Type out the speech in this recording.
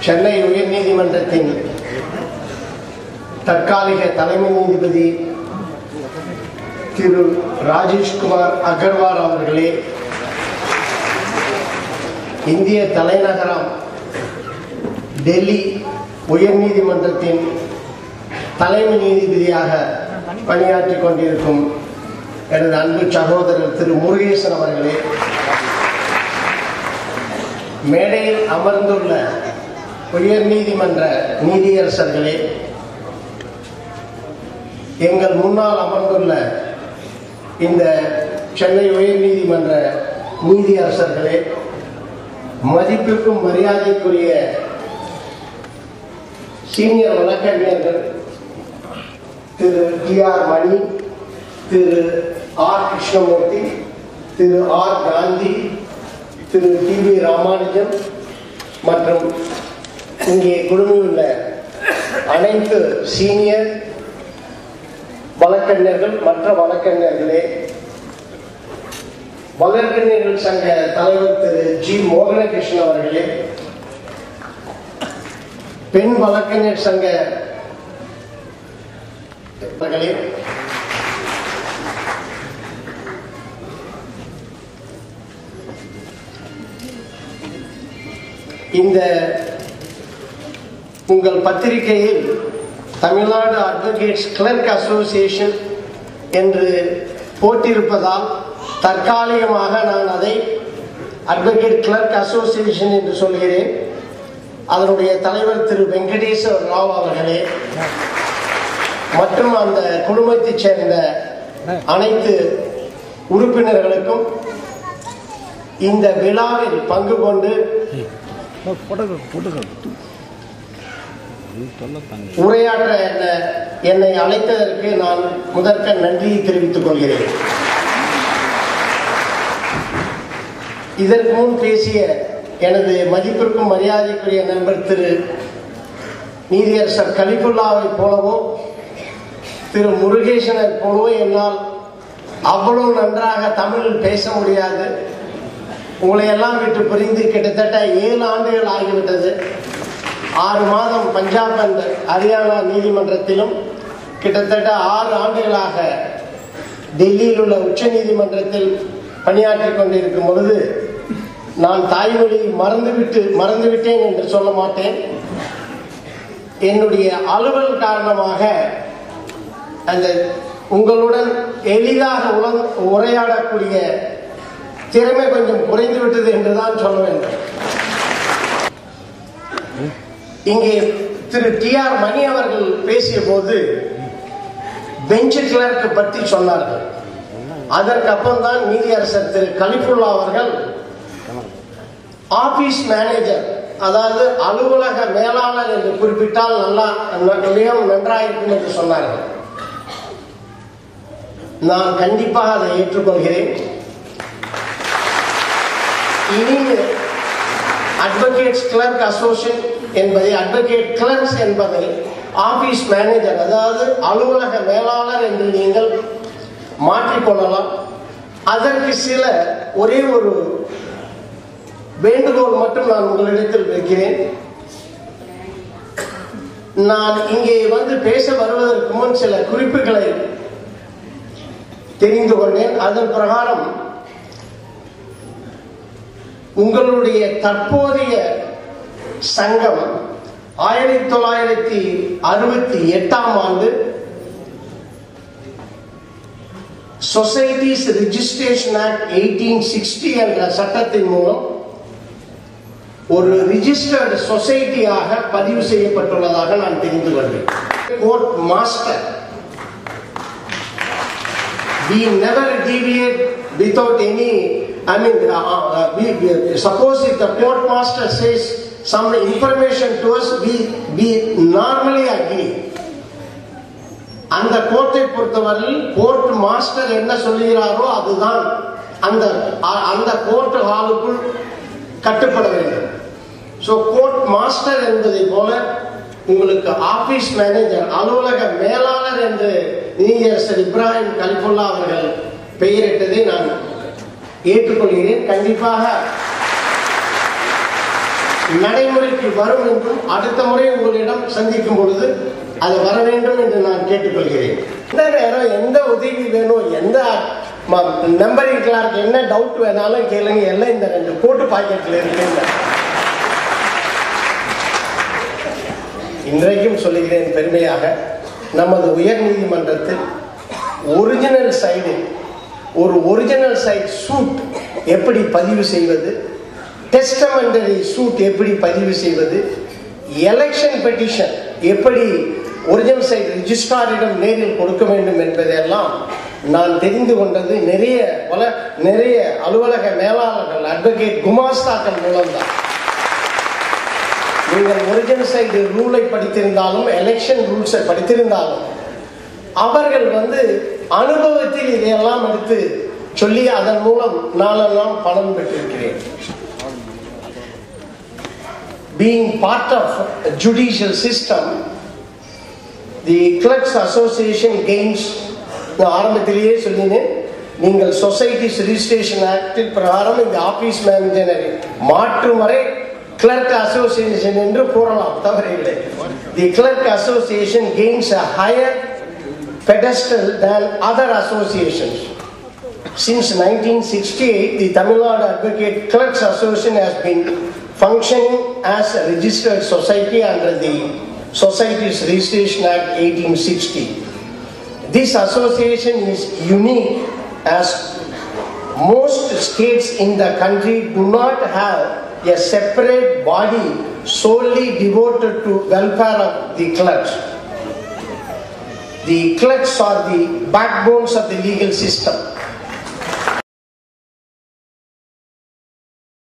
சென்னை உயர் நீதிமன்றத்தின் தற்காலிக தலைமை நீதிபதி திரு ராஜேஷ்குமார் அகர்வால் அவர்களே இந்திய தலைநகரம் டெல்லி உயர்நீதிமன்றத்தின் தலைமை நீதிபதியாக பணியாற்றி கொண்டிருக்கும் எனது அன்பு சகோதரர் திரு முருகேசன் அவர்களே மேடையில் அமர்ந்துள்ள உயர்நீதிமன்ற நீதியரசர்களே எங்கள் முன்னால் அமர்ந்துள்ள இந்த சென்னை உயர்நீதிமன்ற நீதியரசர்களே மதிப்பிற்கும் மரியாதைக்குரிய சீனியர் வழக்கறிஞர்கள் திரு டி ஆர் மணி திரு ஆர் கிருஷ்ணமூர்த்தி திரு ஆர் காந்தி திரு டி வி ராமானுஜன் மற்றும் இங்கே குழுமியுள்ள அனைத்து சீனியர் வழக்கறிஞர்கள் மற்ற வழக்கறிஞர்களே வழக்கறிஞர்கள் சங்க தலைவர் திரு ஜி. மோகனகிருஷ்ணன் அவர்களே பெண் வழக்கறிஞர் சங்க இந்த உங்கள் பத்திரிகையில் தமிழ்நாடு அட்வொகேட்ஸ் கிளர்க் அசோசியேஷன் என்று போட்டிருப்பதால் தற்காலிகமாக நான் அதை அட்வொகேட் கிளர்க் அசோசியேஷன் என்று சொல்கிறேன். அதனுடைய தலைவர் திரு வெங்கடேஸ்வர ராவ் அவர்களே மற்றும் அந்த குடும்பத்தைச் சேர்ந்த அனைத்து உறுப்பினர்களுக்கும் இந்த விழாவில் பங்கு கொண்டு உரையாற்ற என்ன என்னை அழைத்ததற்கு நான் முதற்க நன்றியை தெரிவித்துக் கொள்கிறேன். இதற்கு முன் பேசிய எனது மதிப்பிற்கும் மரியாதைக்குரிய நண்பர் திரு நீதியரசர் கலிபுல்லாவை போலவோ திரு முருகேசனை போலவோ என்னால் அவ்வளவு நன்றாக தமிழில் பேச முடியாது. உங்களை எல்லாம் விட்டு பிரிந்து கிட்டத்தட்ட ஏழு ஆண்டுகள் ஆகிவிட்டது. ஆறு மாதம் பஞ்சாப் அண்ட் ஹரியானா நீதிமன்றத்திலும் கிட்டத்தட்ட ஆறு ஆண்டுகளாக டெல்லியில் உள்ள உச்ச நீதிமன்றத்தில் பணியாற்றிக் கொண்டிருக்கும் பொழுது நான் தாய்மொழி மறந்துவிட்டு மறந்துவிட்டேன் என்று சொல்ல மாட்டேன். என்னுடைய அலுவல் காரணமாக அந்த உங்களுடன் எளிதாக உலக உரையாடக்கூடிய திறமை கொஞ்சம் குறைந்து விட்டது என்றுதான் சொல்ல வேண்டும். இங்கே திரு டி ஆர் மணி அவர்கள் பேசிய போது பெஞ்ச் கிளர்க்கு பற்றி சொன்னார்கள். அதற்கு அப்புறம் தான் நீதியரசர் திரு கலிஃபுல்லா அவர்கள் ஆபீஸ் மேனேஜர் அதாவது அலுவலக மேலாளர் என்று குறிப்பிட்டால் நல்லா மிகவும் நன்றாயிருக்கும் என்று சொன்னார்கள். நான் கண்டிப்பாக அதை ஏற்றுக்கொள்கிறேன். இனி அட்வொகேட்ஸ் கிளர்க் அசோசியேஷன் என்பதை அட்வொகேட் கிளர்க்ஸ் என்பதை ஆபீஸ் மேனேஜர் அதாவது அலுவலக மேலாளர் என்று நீங்கள் மாற்றிக்கொள்ளலாம் அதற்கு சில ஒரே ஒரு வேண்டுகோள் மட்டும் நான் உங்களிடத்தில் வைக்கிறேன். நான் இங்கே வந்து பேச வருவதற்கு முன் சில குறிப்புகளை தெரிந்து கொண்டேன். அதன் பிரகாரம் உங்களுடைய தற்போதைய சங்கம் ஆயிரத்தி தொள்ளாயிரத்தி அறுபத்தி எட்டாம் ஆண்டு societies registration act eighteen sixty என்ற சட்டத்தின் மூலம் ஒரு ரிஜிஸ்டர்டு சொசைட்டியாக பதிவு செய்யப்பட்டுள்ளதாக நான் தெரிந்து கொண்டேன் court master we never deviate without any i mean uh, uh, we, we, suppose if the court master says some information to us we we normally agree. அந்த கோர்ட்டை பொறுத்தவரையில் கோர்ட் மாஸ்டர் என்ன சொல்லுகிறாரோ அதுதான். அந்த அந்த கோர்ட் ஹாலுக்குள் கட்டுப்பட வேண்டும். ஸோ கோர்ட் மாஸ்டர் என்பதை போல உங்களுக்கு ஆபீஸ் மேனேஜர் அலுவலக மேலாளர் என்று நீதியரசர் இப்ராஹிம் கலிஃபுல்லா அவர்கள் பெயரிட்டதை நான் ஏற்றுக்கொள்கிறேன். கண்டிப்பாக நடைமுறைக்கு வரும் என்றும் அடுத்த முறை உங்களிடம் சந்திக்கும் பொழுது அது வர வேண்டும் என்று நான் கேட்டுக்கொள்கிறேன். இந்த நேரம் எந்த உதவி வேணும் எந்த நம்பரிங் கிளார்க் என்ன டவுட் வேணாலும் கேளுங்க. எல்லாம் இந்த ரெண்டு கோட்டு பாக்கெட்டில் இருக்குங்க இன்றைக்கும் சொல்லுகிறேன் பெருமையாக நமது உயர் நீதிமன்றத்தில் ஒரிஜினல் சைடு ஒரு ஒரிஜினல் சைட் சூட் எப்படி பதிவு செய்வது டெஸ்டமெண்டரி சூட் எப்படி பதிவு செய்வது? எலெக்ஷன் பெட்டிஷன் எப்படி ஒரிஜினல் சைட் ரிஜிஸ்ட்ராரிடம் நேரில் கொடுக்க வேண்டும் என்பதெல்லாம் நான் தெரிந்து கொண்டது நிறைய பல நிறைய அலுவலக மேலாளர்கள் அட்வொகேட் குமாஸ்தாக்கள் மூலம்தான். நீங்கள் ஒரிஜினல் சைடு ரூலை படித்திருந்தாலும் எலெக்ஷன் ரூல்ஸை படித்திருந்தாலும் அவர்கள் வந்து அனுபவத்தில் இதையெல்லாம் எடுத்து சொல்லி அதன் மூலம் நாளெல்லாம் பணம் பெற்றிருக்கிறேன். being part of a judicial system, the clerks association gains நான் ஆரம்பத்திலேயே சொல்லினேன் நீங்கள் சொசைட்டிஸ் ரிஜிஸ்ட்ரேஷன் ஆக்டில் பிரகாரம் இந்த ஆபீஸ் மேனேஜரை மாற்றும் வரை கிளர்க் அசோசியேஷன் என்று கூறலாம் தவறில்லை the clerk association gains a higher pedestal than other associations. Since 1968, the Tamil Nadu Advocate Clerks Association has been functioning as a registered society under the Societies Registration Act 1860. This association is unique as most states in the country do not have a separate body solely devoted to welfare of the clerks. The clerks are the backbones of the legal system.